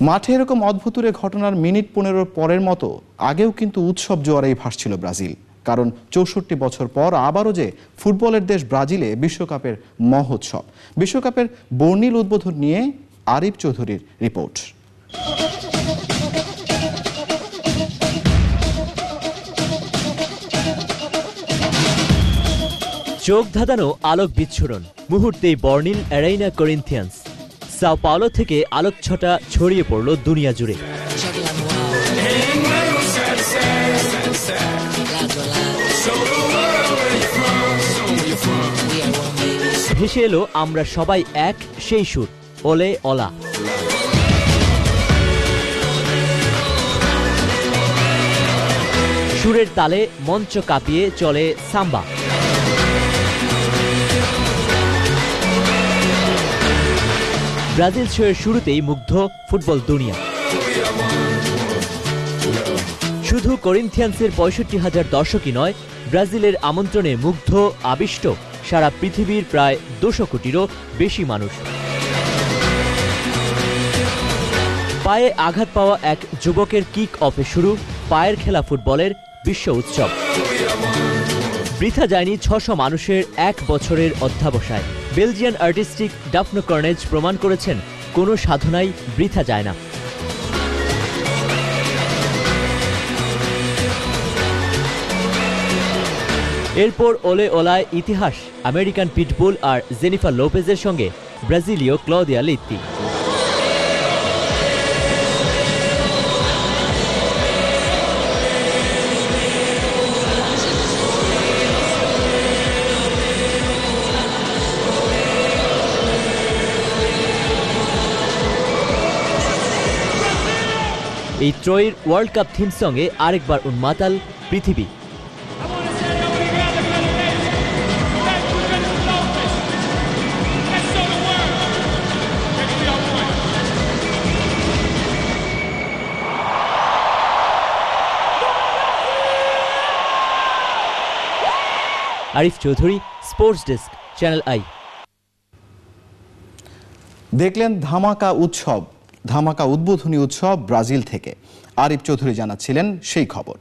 মাঠে এরকম অদ্ভুতুরে ঘটনার মিনিট পনেরো পরের মতো আগেও কিন্তু উৎসব জোয়ারেই ভাসছিল ব্রাজিল। কারণ চৌষট্টি বছর পর আবারও যে ফুটবলের দেশ ব্রাজিলে বিশ্বকাপের মহোৎসব। বিশ্বকাপের বর্ণিল উদ্বোধন নিয়ে আরিফ চৌধুরীর রিপোর্ট। চোখ ধাঁধানো আলোক বিচ্ছুরণ মুহূর্তেই বর্ণিল অ্যারাইনা করিন্থিয়ান্স। সাও পাওলো থেকে আলোকছটা ছড়িয়ে পড়ল দুনিয়া জুড়ে। ভেসে এলো, আমরা সবাই এক, সেই সুর, ওলে অলা সুরের তালে মঞ্চ কাঁপিয়ে চলে সাম্বা। ব্রাজিল শোয়ের শুরুতেই মুগ্ধ ফুটবল দুনিয়া। শুধু করিন্থিয়ান্সের পঁয়ষট্টি হাজার দর্শকই নয়, ব্রাজিলের আমন্ত্রণে মুগ্ধ, আবিষ্ট সারা পৃথিবীর প্রায় দুশো কোটিরও বেশি মানুষ। পায়ে আঘাত পাওয়া এক যুবকের কিক অফে শুরু পায়ের খেলা ফুটবলের বিশ্ব উৎসব। বৃথা যায়নি ছশো মানুষের এক বছরের অধ্যাবসায়। বেলজিয়ান আর্টিস্টিক ডাফনো কর্নেজ প্রমাণ করেছেন, কোনো সাধনাই বৃথা যায় না। এরপর ওলে ওলায় ইতিহাস, আমেরিকান পিটবুল আর জেনিফা লোপেজের সঙ্গে ব্রাজিলীয় ক্লদিয়া লিত্তি। এই ত্রয়ের ওয়ার্ল্ড কাপ থিম সঙ্গে আরেকবার উন্মাতাল পৃথিবী। Arif Chowdhury sports desk channel i দেখলেন ধামাকা উৎসব। ধামাকা উদ্বোধনী উৎসব ব্রাজিল থেকে। আরিফ চৌধুরী জানাচ্ছিলেন সেই খবর।